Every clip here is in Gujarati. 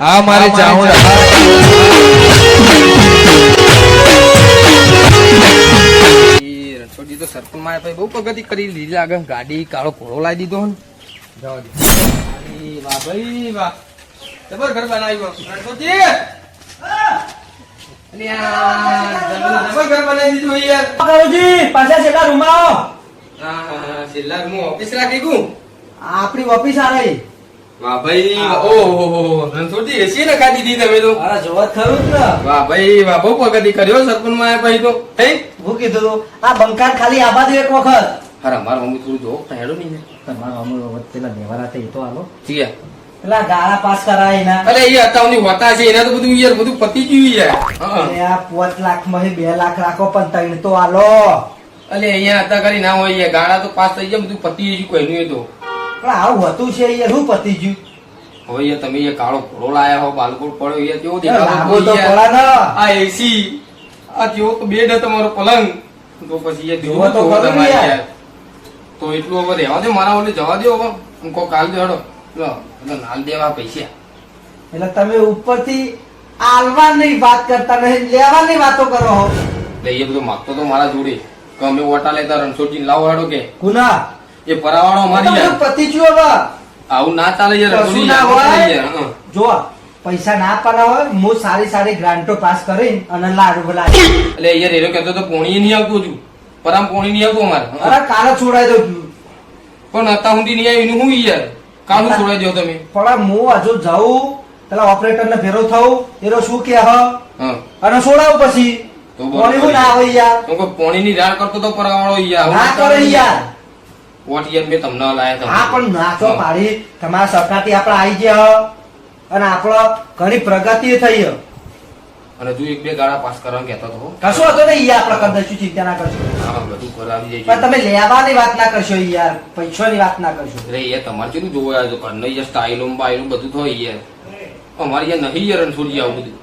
હા મારે જાઉં ઈ રણછોડજી તો સરપંચમાં ભાઈ બહુ પ્રગતિ કરી લીધી. લાગે ગાડી કાળો ઘોડો લાવી દીધો ને. જવા દે. અરે વાહ ભાઈ વાહ. જબર ઘર બનાવ્યું રણછોડજી જબર ઘર બનાવી દીધું યાર. પાછા છેલ્લા રૂમમાં આવો. હા હા હા છેલ્લા હું ઓફિસ રાખી ગયું આપણી ઓફિસ આ રહી. વાહ ભાઈ ઓહો રણછોડજી એસી નખાઈ દીધી તમે તો. અરે જોવા ખરું ને. વાહ ભાઈ વાહ બહુ કર્યો સરપંચમાં ભાઈ તો. હે? હું કીધું તું આ બંકાર ખાલી આબા દો એક વખત. અરે મારા મમ્મી થોડું જો હેડો નહીં ને. તમારા અમુક વચ્ચેના હતા એ તો હાલો. ઠીક પેલા ગાળા પાસ કરાય એના. અરે એ અત્યારની હોતા છે એના તો બધું યાર બધું પતી ગયું યાર અરે આ લાખમાં બે લાખ રાખો પણ ત્રણ તો આલો અલે અહીંયા હતા કરી ના હોય ગાળા તો પાસ થઈ જાય બધું પતી ગયું કોઈનું એ તો. પણ આવું હતું છે એ શું પતી ગયું. હોય તમે એ કાળો ઘોડો લાયા હો બાલકોટ પડ્યો એ કેવો તો દેખાતો આ એસી આ કેવો બેડ તમારો પલંગ. તો પછી એ જોવો તો તો એટલું હવે રહેવા દે મારા ઓલે જવા દો હવે. હું કો કાલ દેડો નાલ દેવા પૈસા. એટલે તમે ઉપરથી આલવાની વાત કરતા નહીં લેવાની વાતો કરો. એટલે એ બધું માગતો તો મારા જોડે. કે અમે ઓટા લેતા રણછોડજી લાવો હેડો કે. ગુના એ પરાવાળો મારી જાય પતિ ગયું હવે. આવું ના ચાલે યાર કશું ના હોય. જો પૈસા ના આપવાના હોય હું સારી સારી ગ્રાન્ટો પાસ કરી અને લાડુ બોલાવી એટલે યાર એરો કહેતો તો પોણી નહીં આવતું હજુ પરામ પોણી નહીં આવતું અમારે અરે કાલે છોડાય દઉં પણ અત્યાર સુધી નહીં આવ્યું હું યાર? કાળું છોડાઈ દો તમે? પણ હું હજુ જાઉં પેલા ઓપરેટર ને ભેરો થવું એનો શું કે હ? અને છોડાવ પછી. તો હું ના આવે યાર. તો પોણી ની રાડ કરતો તો પરાવાળો યાર ના કરે યાર. વોટ યાર તમને લાયા હા પણ નાચો પાડી. તમારા સરકારથી આપણે આવી ગયા અને આપણો ઘણી પ્રગતિ થઈ અને તું એક બે ગાળા પાસ કરવા કહેતો હતો કશું હતો ને ઈ આપણે કરી દઈશું ચિંતા ના કરશો. હા બધું કરાવી પણ જાય તમે લેવાની વાત ના કરશો યાર. પૈસાની વાત ના કરશો. અરે યાર તમારે કેટલું જોવા આવ્યો ઘરનો યાર સ્ટાઇલો બાઇલો બધું થાય યાર. અમારે યાર નહીં યાર રણછોડી આવું બધું.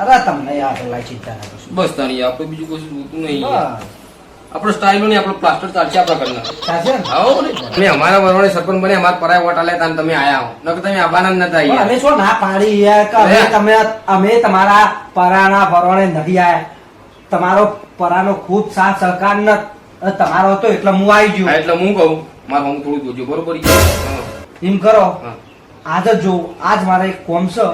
અરે તમને યાર ચિંતા ના કરશો. બસ તારી આપણે બીજું કશું નહીં. આપણો સ્ટાઇલ નહીં આપણો પ્લાસ્ટર ચાલશે આપણા ઘરના. ચાલશે ને? આવો ને તમે અમારા વરોણે સરપંચ બને અમારા પરાય વોટ આલે તાન તમે આયા હો. નકર તમે આબાના જ નતા અમે શું ના પાડી યાર કે અમે તમે અમે તમારા પરાના ભરવાને નથી આયા. તમારો પરાનો ખૂબ સાથ સહકાર ન તમારો હતો એટલે હું આવી ગયો. એટલે હું કહું મારું હું થોડું જોજો બરોબર? એમ કરો. આજે જ આજ મારે એક કોમ છે.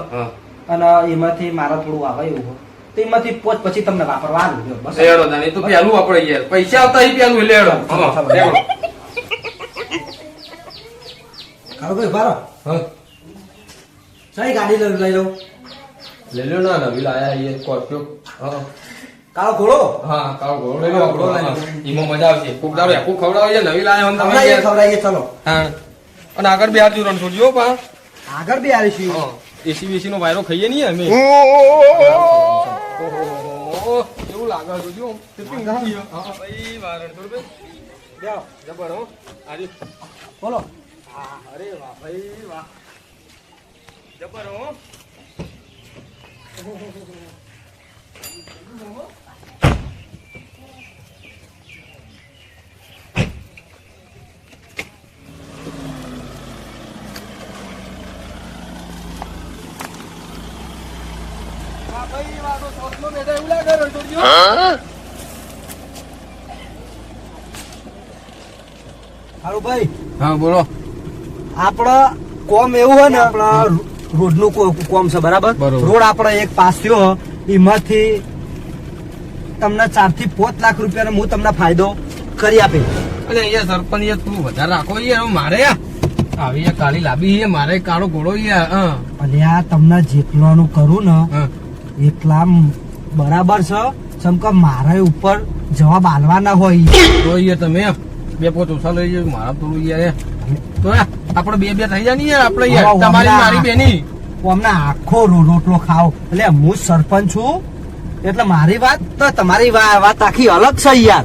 અને એમાંથી મારા થોડું આવે એવું. હોય. પોચ પછી તમને વાપરવા આલું બસ. લેડો તાને, તો પેલું આપણે યાર પૈસા આવતા એ પેલું લેડો. કાળો ભાઈ બારો સહી ગાડી લઈ લઈ લઉં લઈ લો ના નવી લાયા એ સ્કોર્પિયો. હા. કાળો ઘોડો? હા કાળો ઘોડો. લઈ લો આપણો. હા. એમાં મજા આવશે. કોક ખવડાવે છે નવી લાયા હોય ને તમે ખવડાવીએ. ચલો. હા. અને આગળ બે હાર જોડણ છોડજો પા આગળ બી આવીશું. એસી બેસી નો વાયરો ખાઈએ નહીં અમે. ઓહો, કેવું લાગે છે જો કેટલી છે. હા, ભાઈ, વાહ, રણછોડભાઈ. બેહો, જબર હો. આજે. બોલો હા, અરે વાહ, ભાઈ, વાહ. જબર હો. ભાઈ, હા બોલો. કોમ એવું હોય ને રોડનું કોમ છે બરાબર? રોડ આપણે એક પાસ થયો એમાંથી તમને ચારથી પાંચ લાખ રૂપિયાનો હું તમને ફાયદો કરી આપે અને અહીંયા સરપંચ તું વધારે રાખો મારે આવી કાળી લાબી મારે કાળો ઘોડો અને આ તમને જેટલાનું કરું ને એટલા બરાબર છે? ચમકે મારે ઉપર જવાબ આલવાના હોય. તો યાર તમે બે પોત ઓછા લઈ જાય મારા થોડું યાર તો આપણે બે બે થઈ જાય ને યાર આપણે યાર તમારી મારી બેની. અમને આખો રો- રોટલો ખાવ એટલે હું સરપંચ છું. એટલે મારી વાત તો તમારી વાત આખી અલગ છે યાર.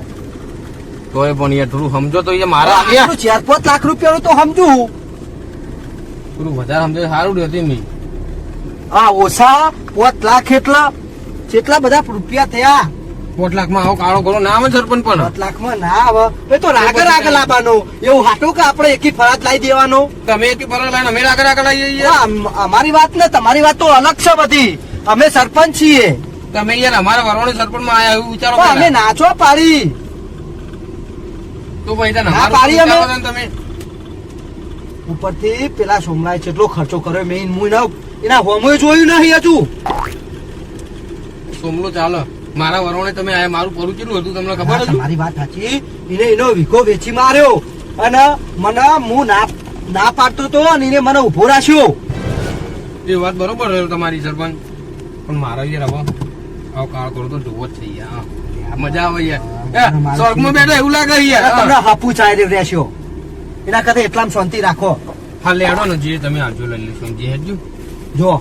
તોય પણ યાર થોડું સમજો તો યાર મારા ચાર પાંચ લાખ રૂપિયાનું તો સમજુ. થોડું વધારે સમજો સારું રહેતું એમ આ ઓછા પોત લાખ એટલા કેટલા બધા રૂપિયા થયા. પોટ લાખમાં આવો કાળો ઘોડો ના આવે સરપંચ પણ? પોત લાખમાં ના આવે. એ તો રાગ રાગ લાવવાનો. એવું હાટું કે આપણે એકી ફરજ લાવી દેવાનો? તમે એકી ફરક લાવીને અમે રાગર આગળ લાવીએ અમારી વાત ને તમારી વાત તો અલગ છે બધી. અમે સરપંચ છીએ. તમે યાર અમારા વરવાણી સરપંચમાં આયા એવું વિચારો અમે. નાચો પાડી. તો ભાઈ ના પાડી અમે. તમે? ઉપરથી પેલા સોમલાએ કેટલો ખર્ચો કર્યો મેઇન હું એના એના હોમોય જોયું નહીં હજુ. સોમલો ચાલો. મારા વરોણે તમે આયા મારું પરું કેટલું હતું તમને ખબર હા, મારી વાત સાચી. એને એનો વિકો વેચી માર્યો અને મને હું ના ના પાડતો તો અને એને મને ઊભો રાખ્યો. એ વાત બરોબર રહ્યો તમારી સરપંચ. પણ મારા યાર હવે આવો કાળ કરો તો જોવો જ છે યાર. મજા આવે યાર. સ્વર્ગમાં બેઠો એવું લાગે યાર. તમને હાપુ ચાય રહેશો. એના કરતા એટલામાં શાંતિ રાખો. હા લેડો ને જે તમે આવજો લઈ લેશો. જે હેજો જો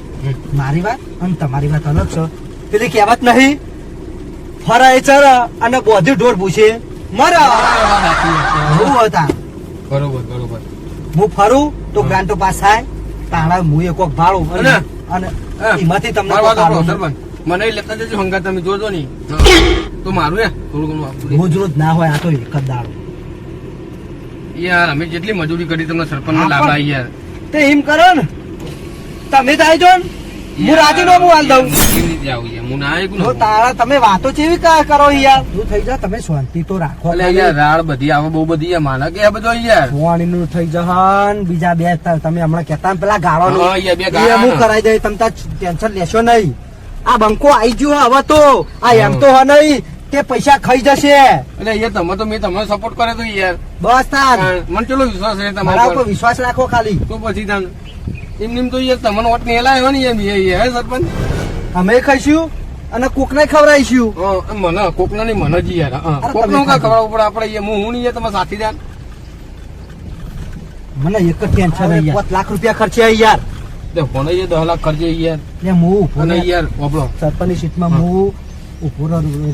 મારી વાત અને તમારી વાત અલગ છે. પેલી કહેવત નહીં ફરાય ચર અને બોધી ઢોર પૂછે. મર. હું હતા. બરોબર બરોબર. હું ફરું તો ગ્રાન્ટો પાસ થાય તાણા હું એક ભાડું અને એમાંથી તમને મને લેતા જજો હંગા તમે જોજો નહીં. તો મારું યાર થોડું ઘણું રોજ રોજ ના હોય આ તો એક જ દાડો. યાર અમે જેટલી મજૂરી કરી તમને સરપંચ લાભ યાર તે એમ કરો ને તમે તો હું રાજી નો. હું હાલ દઉં. કેવી રીતે આવું યાર? હું ના આવ્યું જો ને? તારા તમે વાતો કેવી કરો યાર? તું થઈ જા તમે શાંતિ તો રાખો યાર રાડ બધી આવે બહુ બધી યાર કે બધો યાર? ભુવાણી નું થઈ જહન બીજા બે તમે હમણાં કેતા પેલા ગાળો હા, યાર, બે ગાળા. હું કરાઈ દઈ તમે ટેન્શન લેશો નહીં. આ બંકો આઈ ગયો હવે તો. આ એમ તો હ નહીં તે પૈસા ખાઈ જશે. એટલે યાર તમે તો મેં તમને સપોર્ટ કરે તો યાર. બસ તાર મને ચલો વિશ્વાસ છે તમારા પર વિશ્વાસ રાખો ખાલી. તો પછી તાન એમ નેમ તો યાર તમને વોટ નેલા આવ્યો ને યાર યાર, યાર, હે સરપંચ? અમે ખાઈશું અને કોકને ખવડાવીશું. મને કોકના નહીં મને જ યાર. હા. અરે કોકનું તમે કાં ખવડાવવું પડે આપણે હું હું નહીં યાર સાથીદાર મને એક જ ટેન્શન નહીં પાંચ લાખ રૂપિયા ખર્ચ્યા યાર. તે ફોને યાર દસ લાખ ખર્ચે યાર. ને હું ઊભો અને યાર વાપરો. સરપંચની સીટમાં હું. ઊભો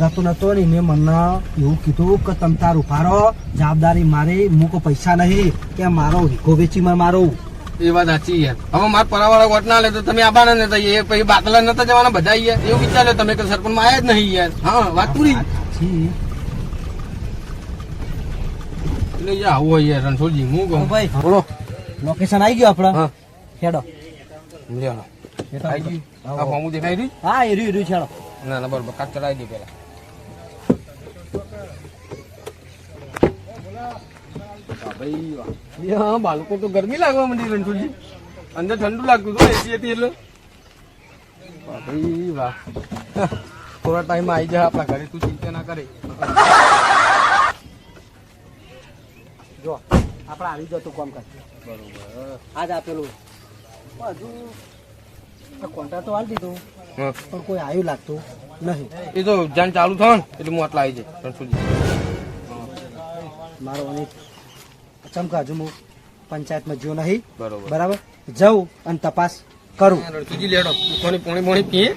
રહેતો નતો ને મને એવું કીધું કે તમ તાર ઊભા રહો જવાબદારી મારી હું પૈસા નહીં કે મારો હિકો વેચી માં મારો. એ વાત સાચી યાર હવે મારા પરાવાળા વોટ ના લે તો તમે આબાના નતા એ પછી બાકલા નતા જવાના બધા યાર. એવું વિચાર્યો તમે કે સરપંચમાં આયા જ નહીં યાર. હા વાત પૂરી. એટલે યાર આવું યાર રણછોડજી હું કહું? ભાઈ બોલો. લોકેશન આવી ગયું આપડે? હા. હેડો લ્યો આવી ગયું? આ ફોર્મ દેખાઈ રહ્યું? હા એ રહ્યું રહ્યું છેડો. ના ના બરોબર કાચ ચડાવી દે પેલા ભાઈ હા બાળકો તો ગરમી લાગવા માંડી રણછોડજી. અંદર ઠંડુ લાગતું હતું એસી હતી એટલે. ભાઈ વાહ. થોડા ટાઈમ આવી જાય આપણા ઘરે તું ચિંતા ના કરે. જો આપણે આવી જતું કામ કર બરોબર આજ આપેલું. હજુ કોન્ટ્રાક્ટ તો હાલ દીધું પણ કોઈ આવ્યું લાગતું નહીં. એ તો જાણ ચાલુ થવાનું એટલે હું આટલા આવી જાય રણછોડજી. મારો અને ચમકા હજુ હું પંચાયતમાં જ્યો નહીં. બરાબર. જવું અને તપાસ કરું. રણછોડજી લેડો. કોની પોણી પોણી પીએ?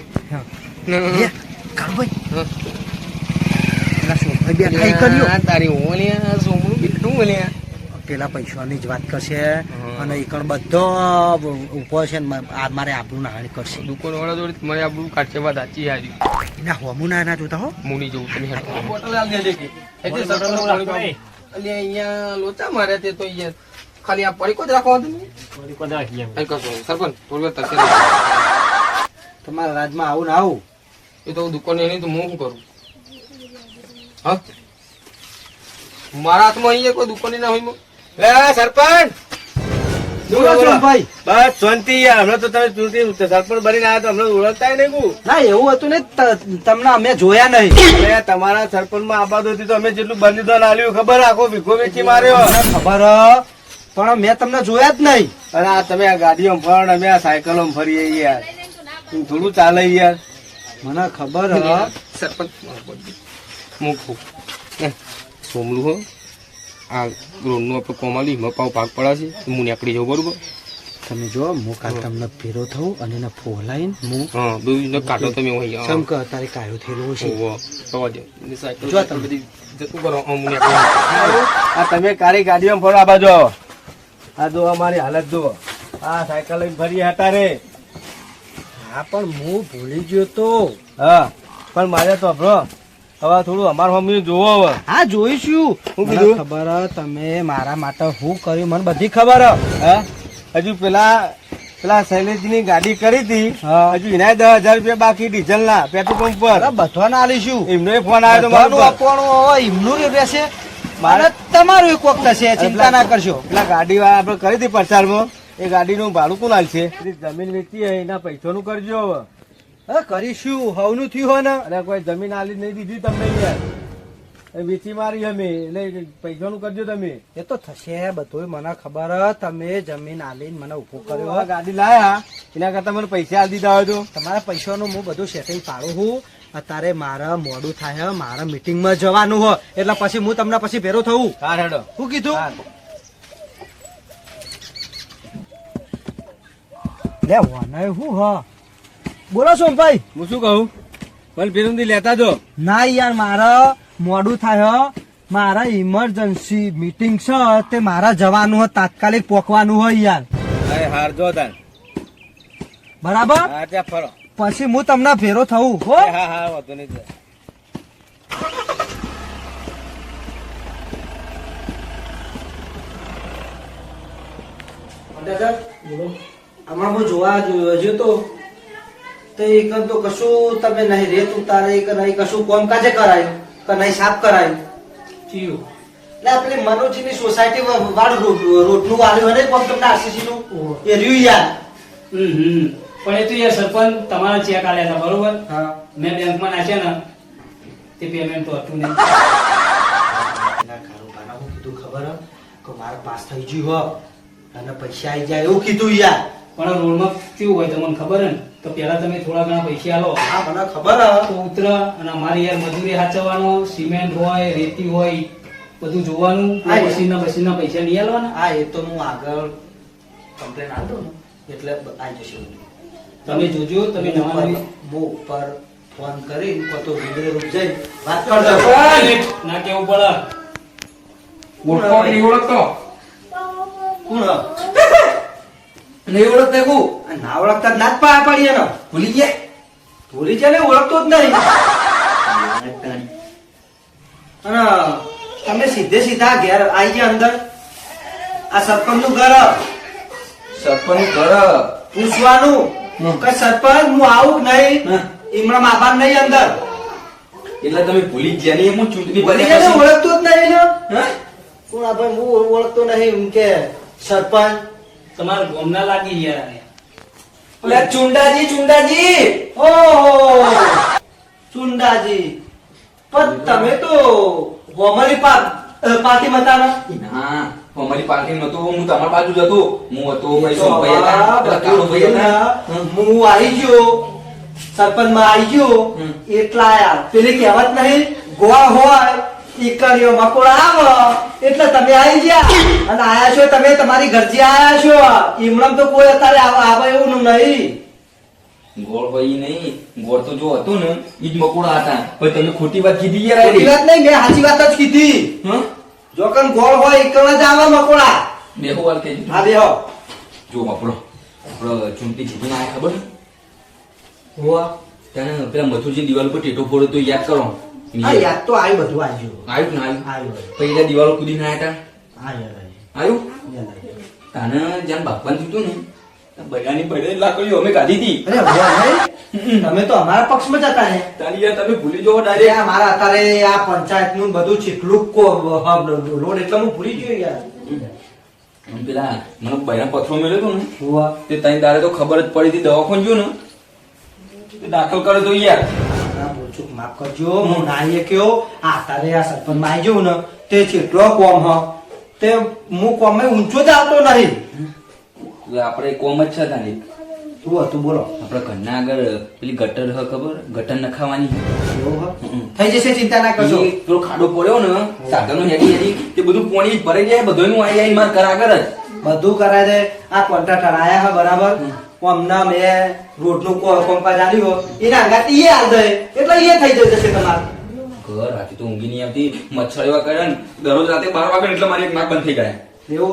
એ. પેલા પૈસાની જ વાત કરશે. અને ઈ બધો ઊભો છે આ મારે આબરૂ નાહાણી કરશે. દુકાન વાળા જોડે મને આ બધું કાઢશે વાત સાચી હારી. ના હોમું ના ના જોતા હો. મૂડી જવું તમે બોટલ આલ દેજે કે. એટલે અહીંયા લોચા માર્યા તે તો અહીંયા ખાલી આ પડીકો જ રાખવા તમે કઈ કરશો નહીં. સરપંચ થોડી વાર તકે તમારા રાજમાં આવું ને આવું? એ તો દુકાન એની તો હું શું કરું? હા? મારા હાથમાં અહીંયા કોઈ દુકાન ના હોય એ સરપંચ. બસ શાંતિ યાર. હમણાં તો તમે ચૂંટણી સરપંચ બનીને આવ્યા તો હમણાં ઓળખતા નહીં કુ. ના એવું હતું ને ત- તમને અમે જોયા નહીં. અરે તમારા સરપંચમાં આબાદ હતી તો અમે જેટલું બલિદાન આલ્યું ખબર આખો ભીખો વેચી માર્યો. ખબર હ, પણ મેં તમને જોયા જ નહીં. અને આ તમે આ ગાડીઓ ફરણ અમે આ સાયકલો ફરીએ યાર. થોડું ચાલે યાર. મને ખબર હ. સરપંચ મૂકું સોમલું હો. આ રોડનું આપણે કોમાલી એમાં પાવ ભાગ પડાશે હું નીકળી જાઉં બરોબર? તમે જો હું કાલ તમને ફેરો થઉં અને એને ફોલાઈને હું હા બધું કાઢો તમે હોય. ચમક તારે કાયો થયેલો છે. થવા દો. જો તમે. બધી જતું કરો હું આ તમે કારી ગાડીઓ ફરો આ બાજુ. આ જો અમારી હાલત જો આ સાયકલ લઈને ફરી હતા રે. હા પણ હું ભૂલી ગયો તો. હા. પણ મારે તો બ્રો હવે થોડું અમાર મમ્મી જોવો હવે. હા જોઈશું. હું કીધું? ખબર તમે મારા માટે શું કર્યું મને બધી ખબર હે. હજુ પેલા પેલા શૈલેષજી ની ગાડી કરી હતી. હજુ એના દસ હજાર રૂપિયા બાકી ડીઝલ ના પેટ્રોલ પંપ પર. બધા ના લઈશું એમનો ફોન આવ્યો મારા આપવાનું હોય એમનું રહેશે. મારે- તમારું એક વખત થશે ચિંતા ના કરશો. પેલા ગાડી વાળા આપણે કરી હતી પ્રચારમાં. એ ગાડીનું ભાડું કોણ હાલશે જમીન વેચી એના પૈસાનું કરજો હવે. હા કરીશું. હવનું થયું હોય ને. અરે કોઈ જમીન આલી નહીં દીધી તમને યાર. એ વેચી મારી અમે. એટલે પૈસાનું કરજો તમે. એ તો થશે બધું મને ખબર. તમે જમીન આલીને મને ઊભો કર્યો ગાડી લાયા? એના કરતા મને પૈસા આલી દીધા હોય તો? તમારા પૈસાનું હું બધું સેટિંગ પાડું છું. અત્યારે મારે મોડું થાય હે, મારે મીટિંગમાં જવાનું હોય એટલે પછી હું તમને પછી ભેરો થવું. હા હેડો. શું કીધું. લે વાનાય હું હ. બોલો સોમભાઈ. હું શું કહું? પણ પેલું લેતા જો. ના યાર મારે મોડું થાય હે. મારા ઇમરજન્સી મીટિંગ છે તે મારા જવાનું હોય તાત્કાલિક પોકવાનું હોય યાર. અરે હાર જો તાર બરાબર? હા ત્યાં ફરો. પછી હું તમને ફેરો થવું હો. હા હા વાંધો નહીં તો. હમણાં હું જોવા જોયો તો. તો એક તો કશું તમે નહીં રેત ઉતારે કે નહીં કશું કોમકાજે કરાયું? કે નહીં સાફ કરાયું? એટલે આપણે મનોજીની સોસાયટી વાળું રોડ રોડનું વાળ્યું હોય ને કોમ તમને આરસીસી નું એ રહ્યું યાર. હમ. પણ એ તો યાર સરપંચ તમારા ચેક આલ્યા હતા બરોબર? હા. મેં બેંકમાં નાખ્યા ને તે પેમેન્ટ તો હતું નહીં. ખબર? કે મારે પાસ થઈ ગયું હો અને પૈસા આવી જાય એવું કીધું યાર. પણ રોડમાં કેવું હોય તમને ખબર હે ને? તો પેલા તમે થોડા ઘણા પૈસા આલો. હા મને ખબર તો ઉતર અને અમારી યાર મજૂરી હાચવવાનો સિમેન્ટ હોય રેતી હોય બધું જોવાનું મશીનના મશીનના પૈસા નહીં આલવાના? હા એ તો હું આગળ કમ્પ્લેન દઉં ને. એટલે આવી જશે તમે જોજો તમે નવા નવી ઉપર- ફોન કરી તો રૂબરૂ રૂપ જઈ વાત કરજો. ના કેવું પડે? ઓળખો નહીં ઓળખતો. કોણ? નહીં ઓળખતા કુ ના ઓળખતા ના જ પાયા પડીએ એનો. ભૂલી ગયા? ભૂલી જાય ને ઓળખતો જ નહીં. અને તમે સીધે સીધા ઘેર આવી ગયા અંદર? આ સરપંચનું ઘર? હે. સરપંચ ઘર? પૂછવાનું. કે સરપંચ હું આવું નહીં? હમ. મા બાપ નહીં અંદર. એટલે તમે ભૂલી ગયા નહીં હું ચૂંટણી ભૂલી ગયા ઓળખતો જ નહીં હા? કોણ આપણે હું ઓળખતો નહીં એમ કે સરપંચ? તમારા ગોમના લાગી યાર આને. ઓલા ચુંડાજી ચુંડાજી! ઓહો ચુંડાજી! પણ તમે તો ગોમરી પાક પાર્ટી મતા ના અમારી પાર્ટી નતો હું તમારા બાજુ જ હતો. હું હતો કાળો ભાઈ હું આવી ગયો. સરપંચમાં આવી ગયો. એટલા યાર પેલી કહેવત નહીં ગોવા હોય ઈકડીઓ મકોડા આવે. એટલે તમે આવી ગયા. અને આયા છો તમે તમારી ઘરજી આયા છો. ઈમણમ તો કોઈ અત્યારે આવ- આવે એવું નહીં. ગોળ ભાઈ નહીં. ગોળ તો જો હતો ને ઈ જ મકોડા હતા. પણ તમે ખોટી વાત કીધી યાર ખોટી વાત નહીં મેં સાચી વાત જ કીધી. હા? જો કન ગોળ હોય ઈકડ જ આવે મકોડા. બેહો વાર કહેજો હા બેહો. જો મકોડો આપણો ચૂંટણી જીતી ના ખબર? હોવા. ત્યાં પેલા મથુરજી દિવાલ પર ટેટો ફોડ્યો તો યાદ કરો. હા યાદ. તો આવ્યું બધું આવ્યું. આવ્યું ને આવ્યું? આવ્યું પહેલા દિવાલો કૂદીને આયા હતા આવ્યું. આવ્યું? આવ્યું. તાને જ્યાં બાપાને થયું ને બૈરાની બૈરે લાકડીઓ અમે કાઢી હતી. તમે તો અમારા પક્ષમાં જતા ને. તારી યાર તમે ભૂલી જવો ડાયરેક્ટ. આ મારા અત્યારે આ પંચાયતનું બધું ચીકલું લોડ એટલે હું ભૂલી ગયો યાર. પેલા મને બૈરા પથરો મેળ્યો હતો ને તે તઈ તારે તો ખબર જ પડી હતી દવાખાને ગયો ને. દાખલ કરો તો યાર. આ ભૂલચૂક માફ કરજો હું નાઈએ કયો. આ તારે આ સરપંચમાં આવી ને તે કેટલો કોમ હ. તે હું કોમ ઊંચો જ આવતો નહીં. આપણે કોમ જ છે તારી. તું હતું બોલો. આપણે ઘરના આગળ પેલી ગટર હ ખબર? ગટર નખાવાની. થઈ જશે ચિંતા ના કરશો. પેલો ખાડો પડ્યો ને સાધનો હેડી હેડી તે બધું પોણી ભરાઈ જાય બધું આઈ આઈ માર આગળ જ. બધું કરાય છે આ કોન્ટ્રાક્ટર આયા હે બરાબર કોમના મેં રોડનું કોમ આલ્યું હો. એના અંગાત એ હાલ દે એટલે એ થઈ જશે તમારે ઘર રાતે તો ઊંઘી નહીં આવતી મચ્છર એવા કરે ને દરરોજ રાતે બાર વાગે એટલે મારી એક નાક બંધ થઈ જાય એવું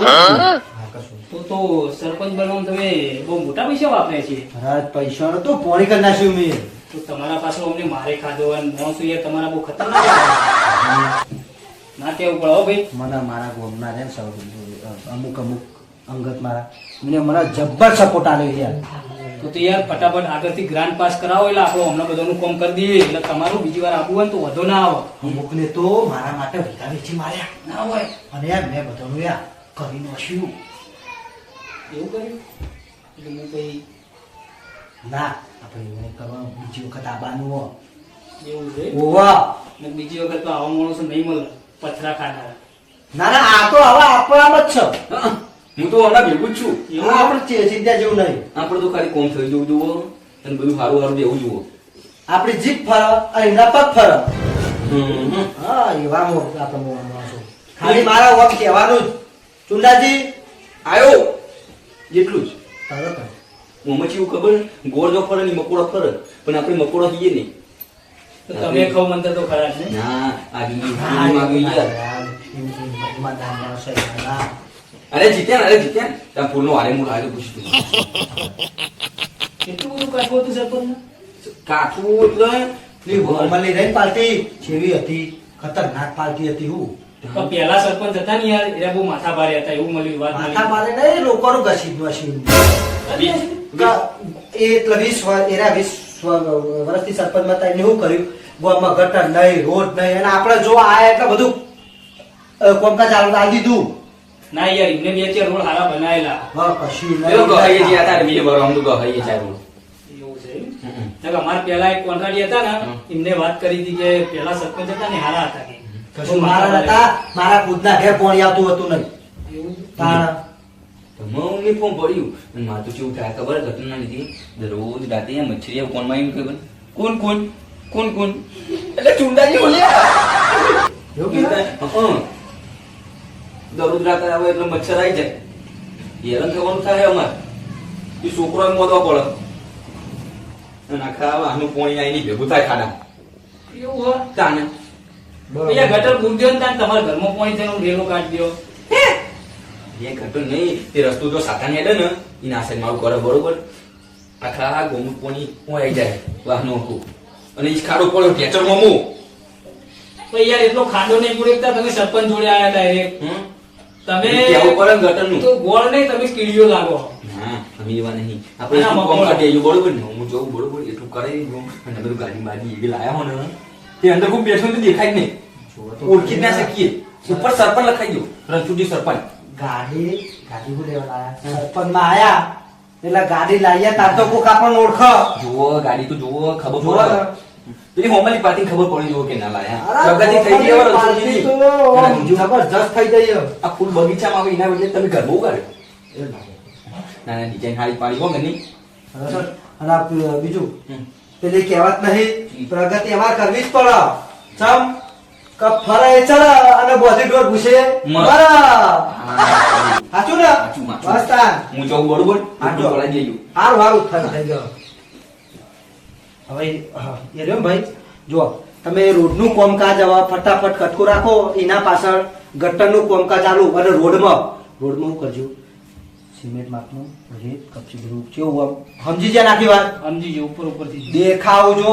તો તો સરપંચ બનવાનું તમે બહુ મોટા પૈસા વાપર્યા છે રાત પૈસાનો તો પોણી કરી નાખ્યું મેં તો તમારા પાછળ અમને મારે ખાધો અને મોણસો યાર તમારા બહુ ખતરનાક ના કેવું પડો હો ભાઈ મને મારા ગોમના છે ને સૌ અમુક અમુક અંગત મારા. મને મને જબ્બર સપોર્ટ આવ્યો યાર. તો તો યાર ફટાફટ આગળથી ગ્રાન્ડ પાસ કરાવો એટલે આપણો હમણાં બધાનું કામ કરી દઈએ. એટલે તમારું બીજી વાર આવવું હોય તો વધુ ના આવે. અમુકને તો મારા માટે વધારે વેચી માર્યા. ના હોય. અને યાર મેં બધાનું યાર કરી નાખ્યું એવું કર્યું? એટલે હું કઈ ના આપણે એવું નહીં કરવાનું. બીજી વખત આબાનું હો. એવું છે? ઓવા બીજી વખત તો આવા માણસો નહીં મળે. પથરા ખાનારા. ના ના આ તો હવે આપણામાં જ છે. હા, તો હમણાં ભેગું જ છું. એવું આપણે ચિંતા જેવું નહીં. આપણે તો ખાલી કોમ થઈ જવું જુઓ. અને બધું સારું સારું દેવું જુઓ. આપણી જીભ ફરે અને એના પગ ફરે હમ, હમ. હા એવા મો આપણે ખાલી મારા વખત કહેવાનું જ. ચુંડાજી? આવ્યો જેટલું જ. તરત. મોમાં ખબર ગોળ જો ફરે ને મકોડો ફરે. પણ આપણે મકોડો થઈએ નહીં. તમે ખવ મંતર તો ખરા જ ને? ના આ એવું ગયા. અરે જીત્યા ને અરે જીત્યા ને ત્યાં ફૂલનો હારે હું હારે પૂછ્યું કેટલું બધું કાઢવું હતું સરપંચ કાઠું એટલે પેલી ગોળમાલી રહી પાર્ટી જેવી હતી ખતરનાક પાર્ટી હતી હું પણ પેલા સરપંચ હતા ને યાર એ બહુ માથા ભારે હતા એવું મળ્યું વાત માથા મળી. મારે નહીં લોકોનું ઘસી એ એટલે વીસ એરા વીસ વર- વર્ષથી સરપંચમાં હતા એને શું કર્યું ગામમાં ગટર નહીં રોડ નહીં અને આપણે જો આ એટલે બધું કોમકાજ ચાલુ દીધું ના યાર ઇમને બે ચાર રોડ હારા બનાયેલા. હા, કશું ના. લોકો હઈએ જે હતા ને બીજે બરો ગો હઈએ ચાર રોડ. એવું છે એમ? અમાર પહેલા એક કોન્ટ્રાડી હતા ને. એમને વાત કરી હતી કે પહેલા સરપંચ હતા ને હારા હતા કે. કશું મારા હતા. મારા ખુદના ઘેર પાણી આવતું હતું નહીં. એવું? છે? તાણ તો ફોન પડ્યું અને મારે તો કેવું થાય ખબર ઘટના લીધી. દરરોજ રાતે મચ્છરી કોણમાં ખબર કોણ કોણ? કોણ કોણ? એટલે? હં. દરરોજ રાતે આવે એટલે મચ્છર આવી જાય. હેરાન થવાનું થાય અમારે. એ છોકરો મોદવા પડે અને આખા આનું પોણી આવીને ભેગું થાય ખાડા એવું હોય? તાને. અહીંયા ગટર બુંદ્યો ને તાન તમારા ઘરમાં પોણી થઈને રેલો કાઢી દો એ ઘટો નહીં તે રસ્તો જો સાતાને હેડે ને એ નાસે મારું કરે બરોબર. આખા ગોમું પોણી હું આવી જાય વાહનો આખું. અને એ ખાડો પડ્યો ટેચર મમું તો યાર એટલો ખાડો નહીં પૂરેકતા તમે સરપંચ જોડે આવ્યા ડાયરેક્ટ. તમે કેવું પડે ને ગટરનું. તો ગોળ નહીં તમે કીડીઓ લાગો. હા અમે એવા નહીં. આપણે આના એટલું કામ મકોડા. કાઢીએ છીએ, બરોબર ને હું જોઉં બરોબર એટલું કરાવી અને બધું ગાડી બાડી એવી લાયા હો ને. તે અંદર કોઈ બેઠો તો દેખાય જ નહીં. ઓળખી ના શકીએ. ઉપર સરપંચ લખાઈ ગયો સરપંચ. ગાડી ગાડી હું લેવા લાયા? સરપંચમાં આયા. એટલે ગાડી લાવ્યા તાર તો કોક આપણને ઓળખ. જુઓ ગાડી તો જુઓ ખબર પડે. પેલી હોમલી પાર્ટી ખબર પડી જુઓ કે ના લાયા પ્રગતિ થઈ ગઈ હવે રણછોડજીની. તો જબરજસ્ત થઈ ગઈ આ ફૂલ બગીચામાં આવે એના બદલે તમે ઘર બહુ કરે ના. ના ડિઝાઇન હારી પાડી હો મેની અને બીજું. પેલી કહેવત નહીં પ્રગતિ અમાર કરવી જ પડે. ચમ કે ફરે એ અને બોધી ડોર ઘૂસે. મરે. સાચું ને. બસ હું જઉં બરોબર જો. પડાઈ દેજો હારું હારું થઈ ગયો. હવે એ રહ્યો ભાઈ જો તમે રોડનું કોમકાજ આવા ફટાફટ કટકો રાખો એના પાછળ ગટરનું કોમકાજ ચાલુ અને રોડમાં રોડમાં શું કરજો? સિમેન્ટ માપનું રેત કપચી ગ્રુપ કેવું આમ સમજી જાય નાખી વાત? સમજી જાય ઉપર ઉપરથી દેખાવ જો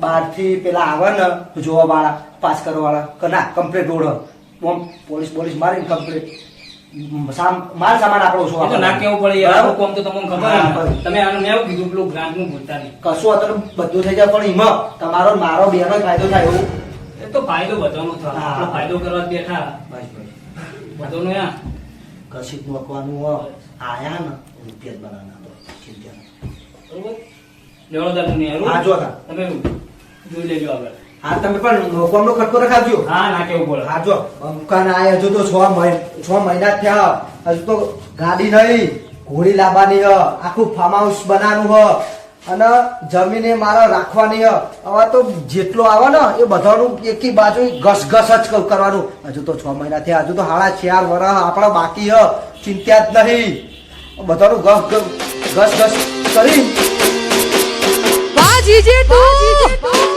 બહારથી પેલા આવે ને જોવા વાળા પાસ કરવા વાળા કે ના કમ્પ્લીટ રોડ. આમ પોલીસ પોલીસ મારીને કમ્પ્લીટ માલ સામાન આપણો એ તો ના કેવું પડે યાર કોમ તો તમને ખબર. તમે આનું મેં એવું કીધું પેલું ગ્રાન્ટનું ભૂલતા નહીં. કશું અત્યારે બધું થઈ જાય પણ એમાં તમારો મારો બેનો ફાયદો થાય એવું? એ તો ફાયદો બધાનો થાય. આપણો ફાયદો કરવા બેઠા. બસ બસ. બધાનો યા કશીક મૂકવાનું આયા ને રૂપિયા જ બનાવવાના. ચિંતા. બરોબર? તા. તમે જોઈ લેજો આગળ. હા તમે પણ નોખવાનો ખટકો રખાવજો હા ના કેવું બોલો? હા જો દુકાન આયા હજુ તો છ મહિના છ મહિના થયા. હજુ તો ગાડી નહીં ઘોડી લાવવાની હ આખું ફાર્મ હાઉસ બનાવવાનું હ અને જમીને મારા રાખવાની હ. હવે તો જેટલો આવે ને એ બધાનું એકી બાજુ ઘસ ઘસ જ ક- કરવાનું. હજુ તો છ મહિના થયા હજુ તો હાડા ચાર વર્ષ આપણા બાકી હ. ચિંતા જ નહીં. બધાનું ઘસ ઘસ ઘસ ઘસ કરી. વાજી જે તું